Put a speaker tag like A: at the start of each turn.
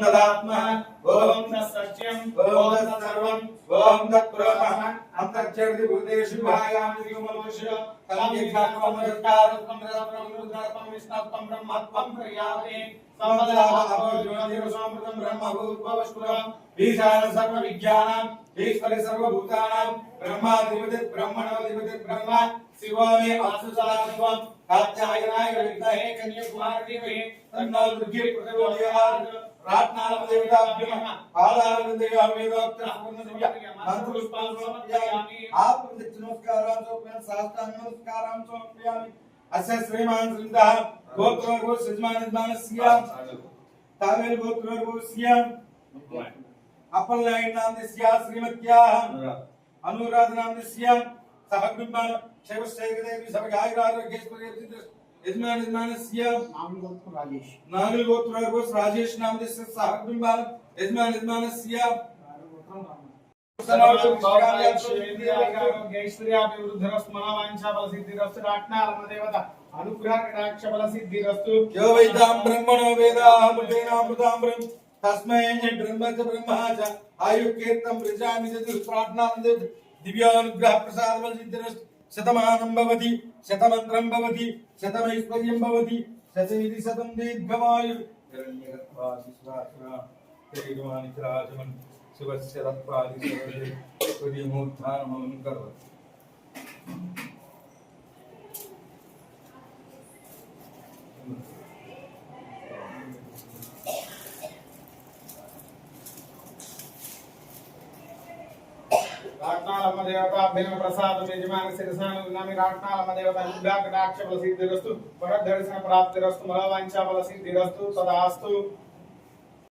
A: तदात्मः, ओम तत्सत्यम ओम तत्सर्वम ओम तत्ब्रह्म अंतर्जगति भूतेषु भायामि दिगमलुषु तलं यज्ञात्मं रक्तारत्मं रत्नं रुद्रात्मं विष्णात्मं ब्रह्मात्मं प्रयाते संवदाभावज्योतिरसोमृतं ब्रह्मभूतभवस्फुरं बीजानं सर्वविज्ञानं, ईश्वरे सर्वभूतानां। ब्रह्माधिपतिर् ब्रह्मणोऽधिपतिर् ब्रह्म। शिवो मे वासुसात्वं कात्यायनाय विद्महे कन्याकुमारी मे तन्नो दुर्गे प्रचोदयात् ప్రార్థనాల దేవతాభ్యమ పాదారవిందయా వేదోక్త పూర్ణదివ్య మంత్రపుష్పాలు సమర్పయామి ఆప్ నమస్కారం సమర్పయామి సాష్టాంగ నమస్కారం సమర్పయామి అస్య శ్రీమాన్ శ్రీధః యజమాన యజమానస్య
B: అనుగ్రహకటాక్షబలసిద్ధిరస్తు
A: యో వైతాం బ్రహ్మణో వేదామృతేనామృతామృతం తస్మై బ్రహ్మ చ బ్రహ్మ చ ఆయుకీర్తం ప్రజామి చతు ప్రార్థనాం దివ్యానుగ్రహ ప్రసాదం సిద్ధిరస్తు శతమానం భవతి శతమంత్రం భవతి శతమైశ్వర్యం భవతి శతమిది శతం దీర్ఘమాయు హిరణ్యగర్భాశిశ్వాసురాజమన్ శివస్య రత్వాది మూర్ధానమం కరోతి Thank you.
B: రాట్నాలమ్మ దేవతాభ్యన ప్రసాదం యజమాన శిరసాను నమి రాట్నాలమ్మ దేవత అనుగ్రహకటాక్షబలసిద్ధిరస్తు వరదర్శన ప్రాప్తిరస్తు మనోవాంఛాబలసిద్ధిరస్తు తదాస్తు.